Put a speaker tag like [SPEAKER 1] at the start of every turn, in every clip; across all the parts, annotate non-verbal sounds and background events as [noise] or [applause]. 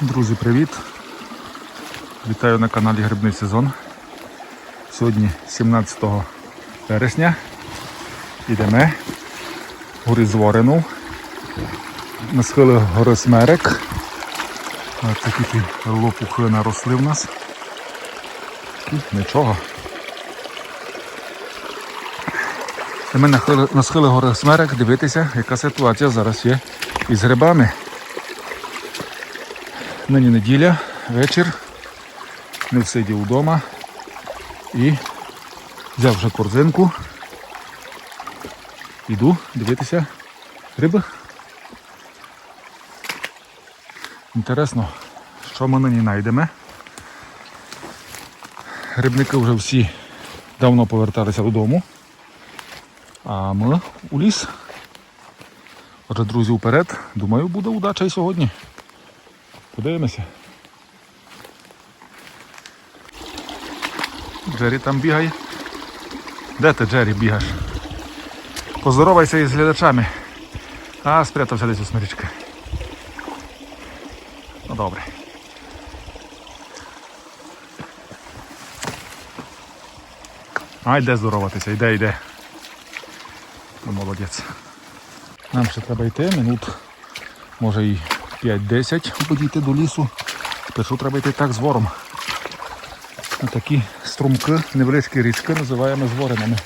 [SPEAKER 1] Друзі, привіт! Вітаю на каналі Грибний сезон. Сьогодні 17 вересня. Йдемо. Гори Зворинув. На схили гори Смерек. Ось такі лопухи наросли в нас. І нічого. Ми на схили гори Смерек дивитися, яка ситуація зараз є із грибами. Нині неділя, вечір. Не всидів вдома. І взяв вже корзинку. Іду дивитися гриби. Інтересно, що ми нині знайдемо. Грибники вже всі давно поверталися додому. А ми у ліс. Отже, друзі, вперед. Думаю, буде удача і сьогодні. Подивимося. Джері там бігає. Де ти, Джері, бігаєш? Поздоровайся із глядачами. А, спрятався десь у смирічки. Ну добре. А йде здороватися, йде, йде. Ну, молодець. Нам ще треба йти минут, може і 5-10 підійти до лісу. Спершу треба йти так з вором. Такі струмки, невеличкі річки називаємо зворинами.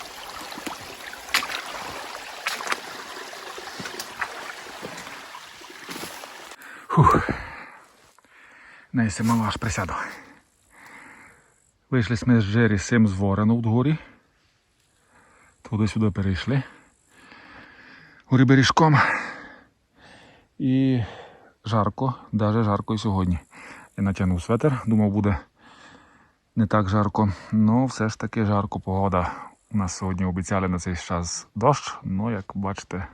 [SPEAKER 1] Фух. Нейся мало аж присяду. Вийшли ми з Джері з цим зворину вгорі. Туди-сюди перейшли. Горі бережком. І жарко, навіть жарко і сьогодні. Я натягнув светр, думав буде не так жарко. Ну, все ж таки жарко погода. У нас сьогодні обіцяли на цей час дощ, ну як бачите,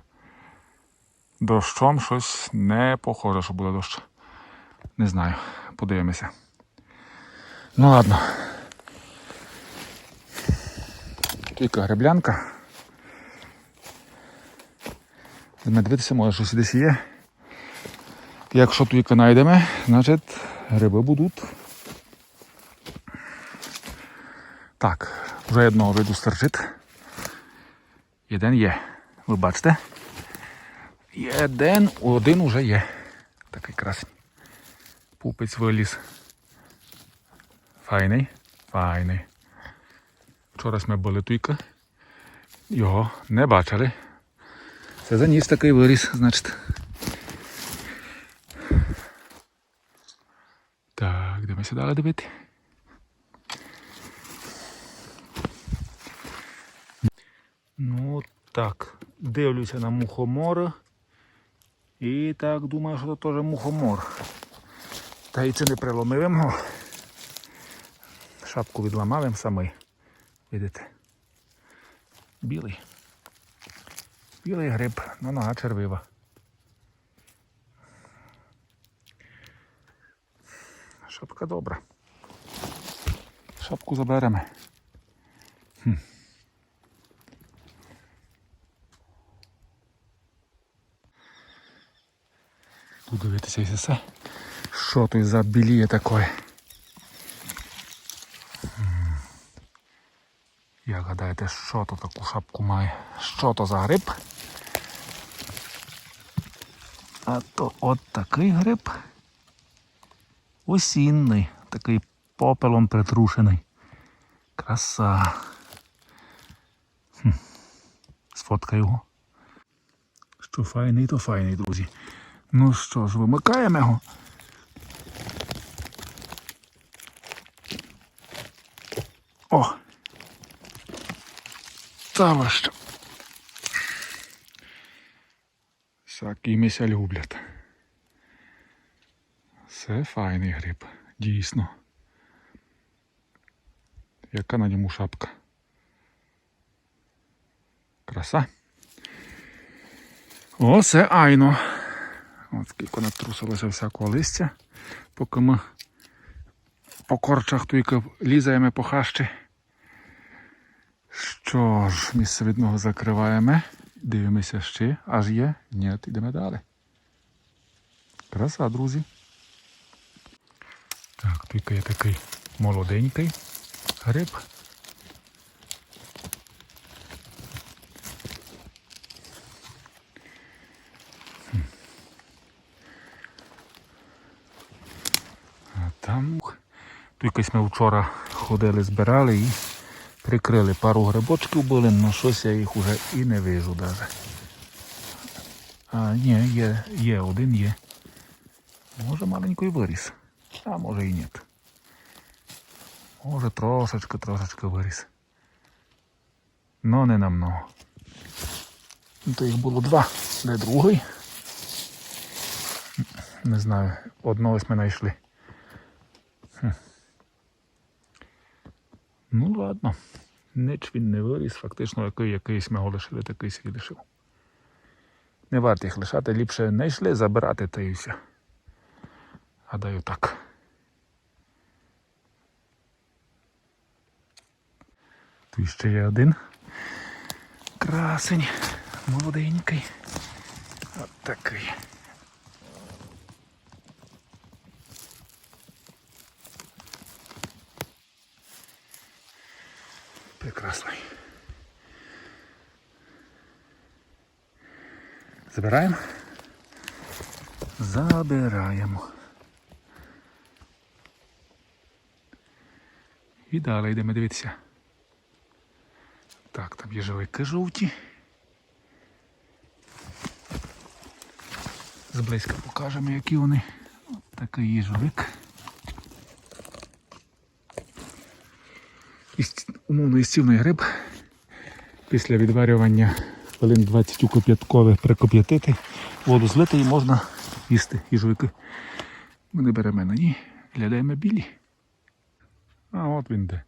[SPEAKER 1] дощом щось не похоже, що буде дощ. Не знаю, подивимося. Ну ладно. Тільки греблянка. Дивитися, може щось десь є. Якщо тільки знайдемо, значить гриби будуть. Так, вже одного виду стерчить. Один є. Ви бачите? Є один, уже є. Такий красний. Пупець виліз. Файний, файний. Вчора ми були тільки. Його не бачили. Це заніс такий виріс, значить. Дивимося далі дивити. Ну так, дивлюся на мухомора. І так думаю, що це теж мухомор. Та і це не приломив його. Шапку відламав самий. Видите? Білий. Білий гриб, ну нога червива. Шапка добра. Шапку заберемо. Тут дивитися і все. Що тут за біліє таке? Як гадаєте, що то таку шапку має? Що то за гриб? А то от такий гриб. Осінний, такий попелом притрушений. Краса. Хм. Сфоткаю його. Що файний, то файний, друзі. Ну що ж, вимикаємо його. О! Та що? Всякі мися люблять. Це файний гриб, дійсно. Яка на ньому шапка? Краса. О, це айно. От скільки натрусилося всякого листя, поки ми по корчах тільки лізаємо по хащі. Що ж, місце від нього закриваємо. Дивимося ще, аж є. Ні, йдемо далі. Краса, друзі. Тільки є такий молоденький гриб. А там якось ми вчора ходили, збирали і прикрили пару грибочків були, але щось я їх уже і не вижу навіть. А, ні, є, є, один є. Може маленький виріс, а може і ні. Може трошечки, трошечки виріс. Но не намного. Ну, То їх було два, де другий. Не знаю, одного ось ми знайшли. Хм. Ну ладно. Ніч він не виріс, фактично який якийсь ми його лишили, такий свій. Не варто їх лишати, ліпше не йшли забирати та і все. Гадаю так. Тут ще є один красень, молоденький. От такий. Прекрасний. Забираємо? Забираємо. І далі йдемо дивитися. Так, там їжовики жовті. Зблизька покажемо, які вони. От такий їжовик. Іс- Умовно істівний гриб. Після відварювання хвилин 20 у кип'яткових прикип'ятити, воду злити і можна їсти їжовики. Ми не беремо на ні, глядаємо білі. А от він де.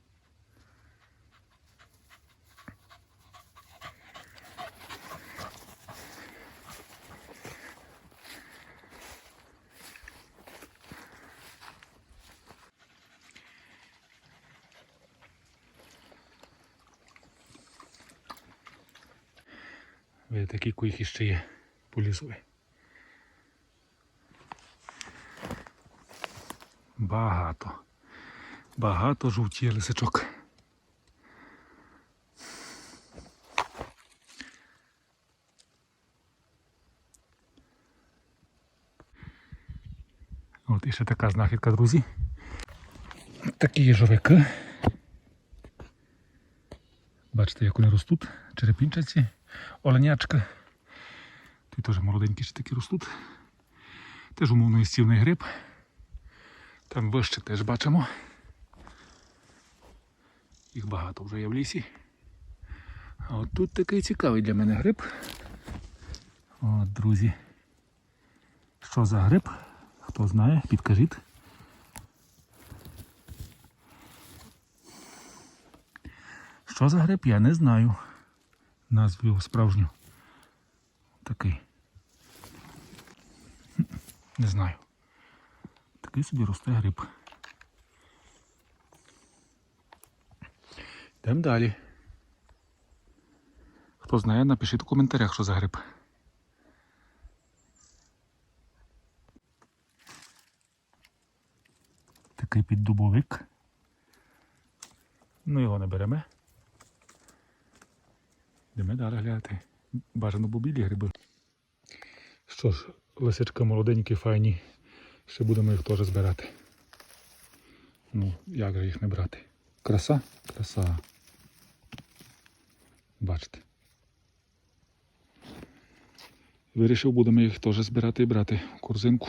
[SPEAKER 1] Такі куйки ще є полізли. Багато. Багато жовтіє лисичок. От і ще така знахідка, друзі. Такі їжовики. Бачите, як вони ростуть, черепінчаці, оленячка. Тут теж молоденькі ще такі ростуть. Теж умовно істівний гриб. Там вище теж бачимо. Їх багато вже є в лісі. А от тут такий цікавий для мене гриб. От, друзі. Що за гриб? Хто знає, підкажіть. Що за гриб, я не знаю. Назву його справжню. Такий. Не знаю. Такий собі росте гриб. Йдемо далі. Хто знає, напишіть у коментарях, що за гриб. Такий піддубовик. Ну його не беремо. Йдемо далі глянути. Бажано бо білі гриби. Що ж, лисичка молоденькі, файні. Ще будемо їх теж збирати. Ну, як же їх не брати? Краса? Краса. Бачите. Вирішив, будемо їх теж збирати і брати в корзинку.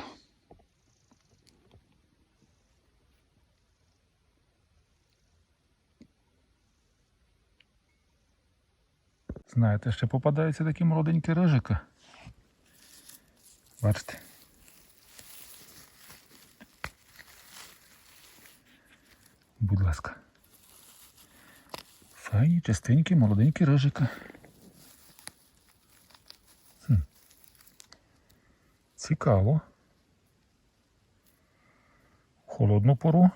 [SPEAKER 1] Знаєте, ще попадаються такі молоденькі рижики. Бачите? Будь ласка. Файні, частенькі, молоденькі рижики. Цікаво. Холодну пору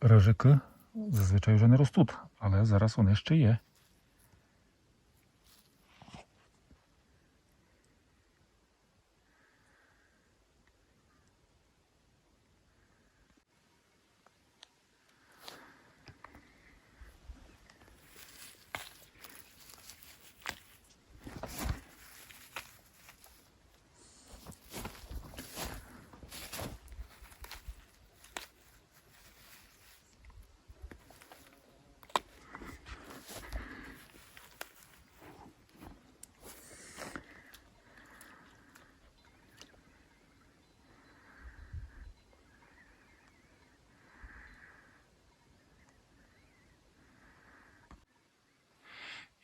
[SPEAKER 1] рижики зазвичай вже не ростуть, але зараз вони ще є.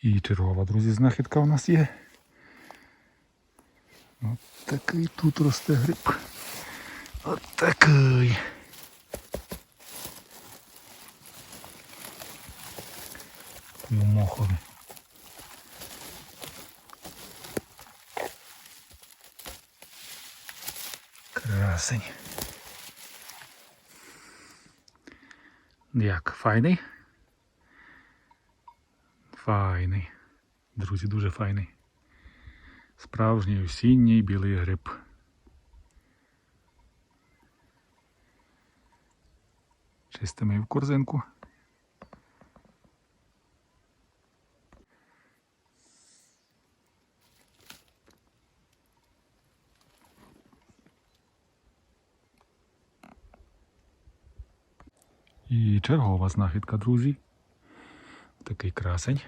[SPEAKER 1] І чергова, друзі, знахідка у нас є. От такий тут росте гриб. От такий. Ну. Красень. Як, файний? Файний. Друзі, дуже файний. Справжній осінній білий гриб. Чистимо і в корзинку. І чергова знахідка, друзі. Такий красень.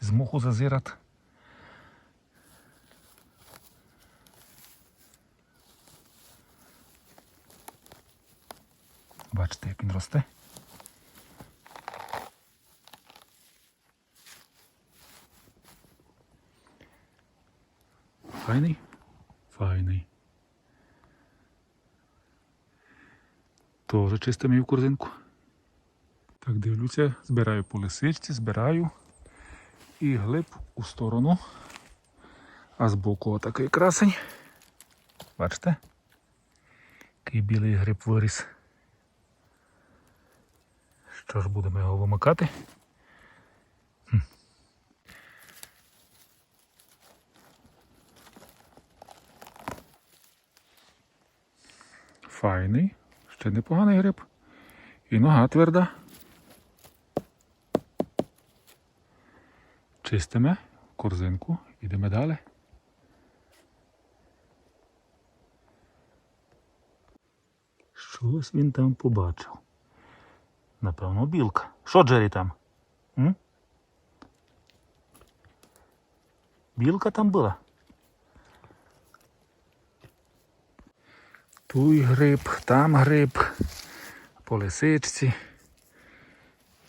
[SPEAKER 1] З моху зазират. Бачите, як він росте. Файний? Файний. Тоже чистимо її в корзинку. Так, дивлюся, збираю по лисичці, збираю і глиб у сторону. А збоку отакий красень. Бачите? Який білий гриб виріс. Що ж, будемо його вимикати? Файний, ще непоганий гриб. І нога тверда. Чистимо корзинку, йдемо далі. Щось він там побачив. Напевно, білка. Що Джері там? М? Білка там була. Туй гриб, там гриб, по лисичці.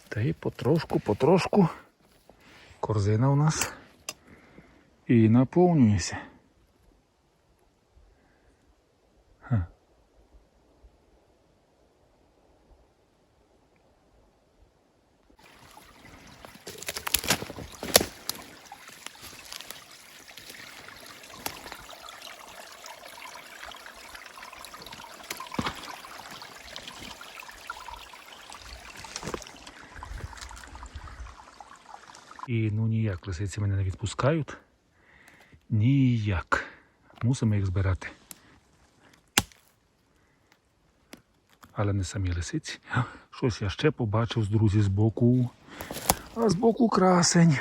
[SPEAKER 1] Та й потрошку, потрошку. Корзина у нас і наповнюється. Ну лисиці мене не відпускають. Ніяк. Мусимо їх збирати. Але не самі лисиці. Щось я ще побачив з друзі збоку. А збоку красень.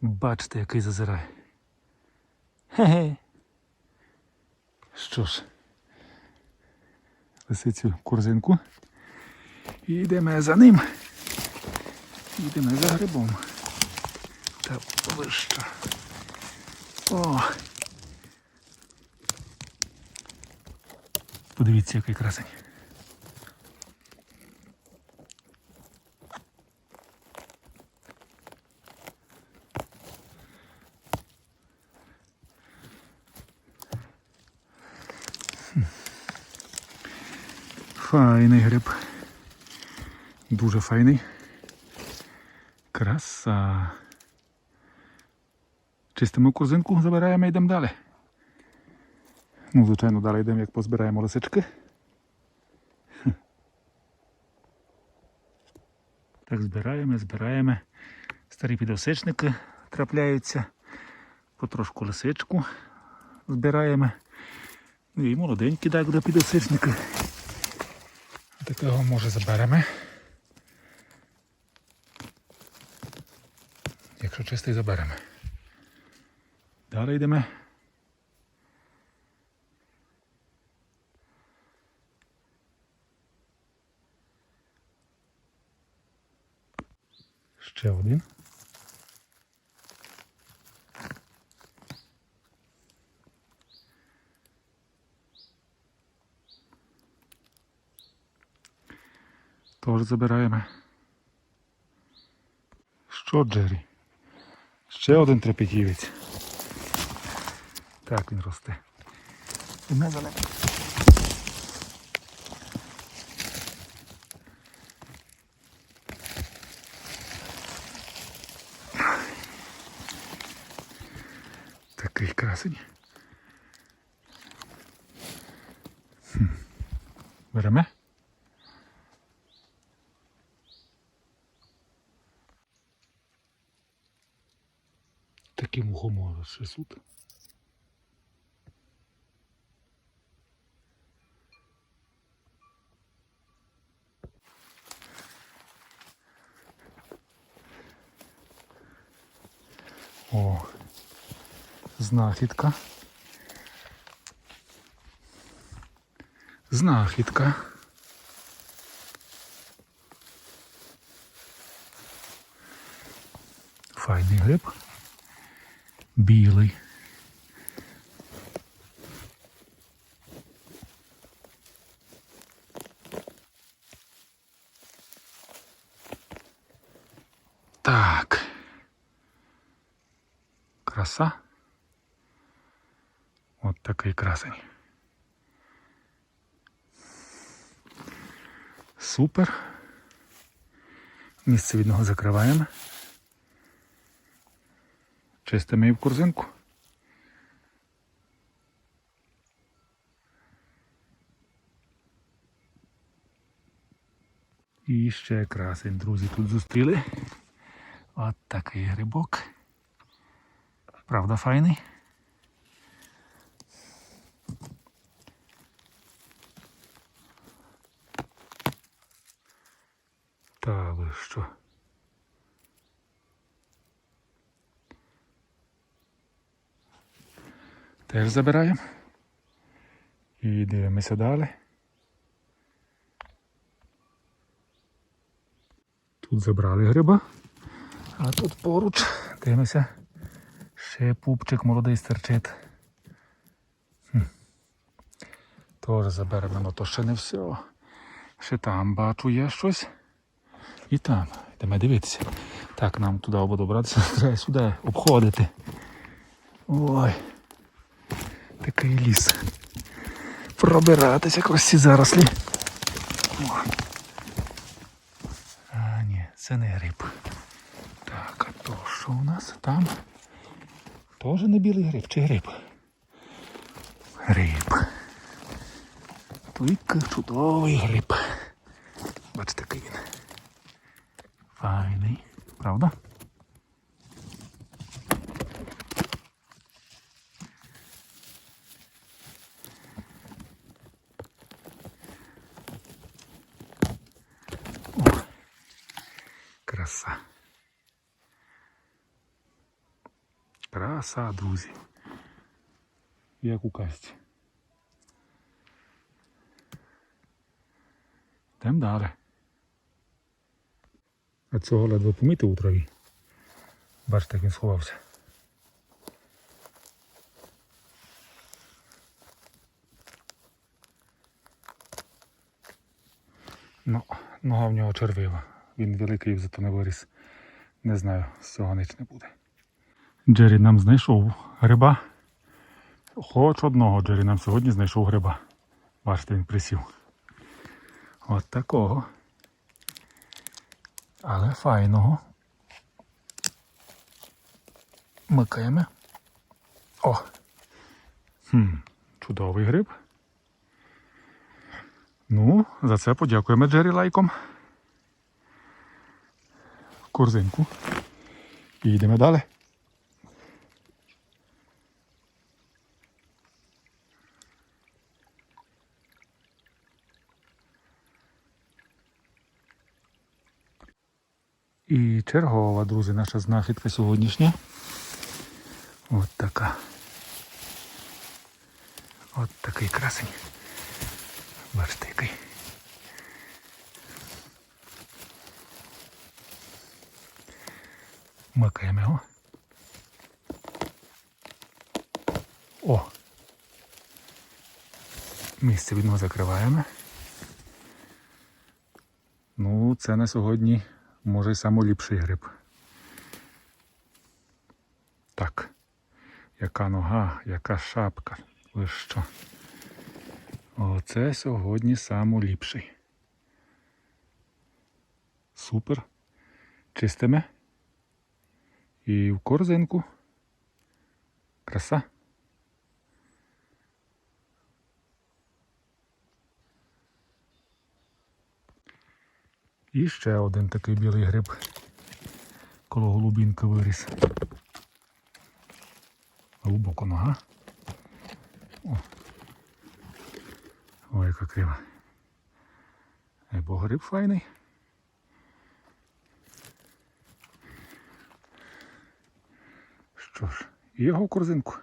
[SPEAKER 1] Бачите, який зазирає. Хе-хе. Що ж, лисицю корзинку. І йдемо за ним. Йдемо за грибом. Та ви що? О! Подивіться, який красень. Файний гриб. Дуже файний. Краса. Чистимо корзинку, забираємо і йдемо далі. Ну, звичайно, далі йдемо, як позбираємо лисички. Так, збираємо, збираємо. Старі підосичники трапляються. Потрошку лисичку збираємо. Ну і молоденькі так до підосичники. Такого може заберемо. Якщо чистий заберемо. Далі йдемо. Ще один. Тож забираємо. Що, Джері? Ще один трепетівець. Так він росте. І ми за ним. Такий красень. Хм. Береме? Такі мухомори шесут. О, знахідка. Знахідка. Файний гриб. Білий. Так. Краса. Такий красень. Супер. Місце від нього закриваємо. Чистимо її в корзинку. І ще красень, друзі, тут зустріли. От такий грибок. Правда, файний. Та ви що? Теж забираємо. І дивимося далі. Тут забрали гриба, а тут поруч дивимося. Ще пупчик молодий стерчить. Теж заберемо, але то ще не все. Ще там бачу є щось. І там. Йдемо дивитися. Так, нам туди або добратися, [laughs] треба сюди обходити. Ой. Такий ліс. Пробиратися крізь ці зарослі. О. А, ні, це не гриб. Так, а то що у нас там? Тоже не білий гриб чи гриб? Гриб. Тільки чудовий гриб. Бачите, який він. Файний. Правда? О, краса. Краса, друзі. Як у касті. Йдемо далі. А цього ледве помітив у траві. Бачите, як він сховався. Ну, нога в нього червива. Він великий, зато не виріс. Не знаю, з цього ніч не буде. Джері нам знайшов гриба. Хоч одного Джері нам сьогодні знайшов гриба. Бачите, він присів. От такого. Але файного. Микаємо. О! Хм, чудовий гриб. Ну, за це подякуємо Джері лайком. Корзинку. І йдемо далі. І чергова, друзі, наша знахідка сьогоднішня. От така. От такий красень. Бачите, який. Макаємо його. О! Місце від нього закриваємо. Ну, це на сьогодні може й самоліпший гриб. Так, Яка нога, яка шапка. Ви що? Оце сьогодні самоліпший. Супер. Чистиме. І в корзинку. Краса. І ще один такий білий гриб. Коло голубінки виріс. Глибоко нога. О. Ой, яка крива. Бо гриб файний. Що ж, і його корзинку.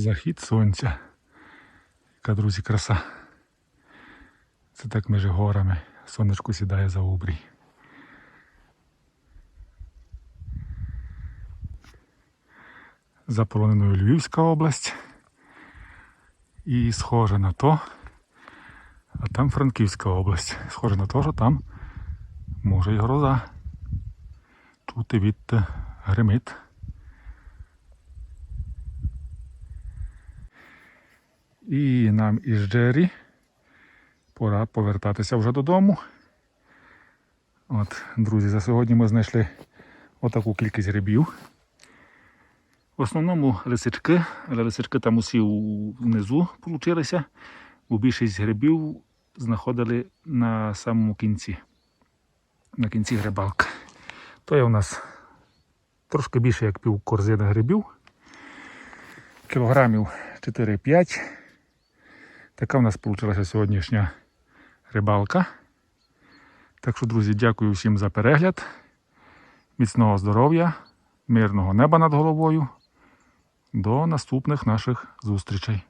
[SPEAKER 1] Захід сонця. Яка, друзі, краса. Це так між горами. Сонечко сідає за обрій. Заполоненою Львівська область. І схоже на то, а там Франківська область. Схоже на те, що там може й гроза. Чути від гримит. І нам із Джері пора повертатися вже додому. От, друзі, за сьогодні ми знайшли отаку кількість грибів. В основному лисички, але лисички там усі внизу получилися, бо більшість грибів знаходили на самому кінці. На кінці грибалки. То є у нас трошки більше як пів корзини грибів. Кілограмів 4-5. Така в нас вийшла сьогоднішня рибалка. Так що, друзі, дякую всім за перегляд. Міцного здоров'я, мирного неба над головою. До наступних наших зустрічей.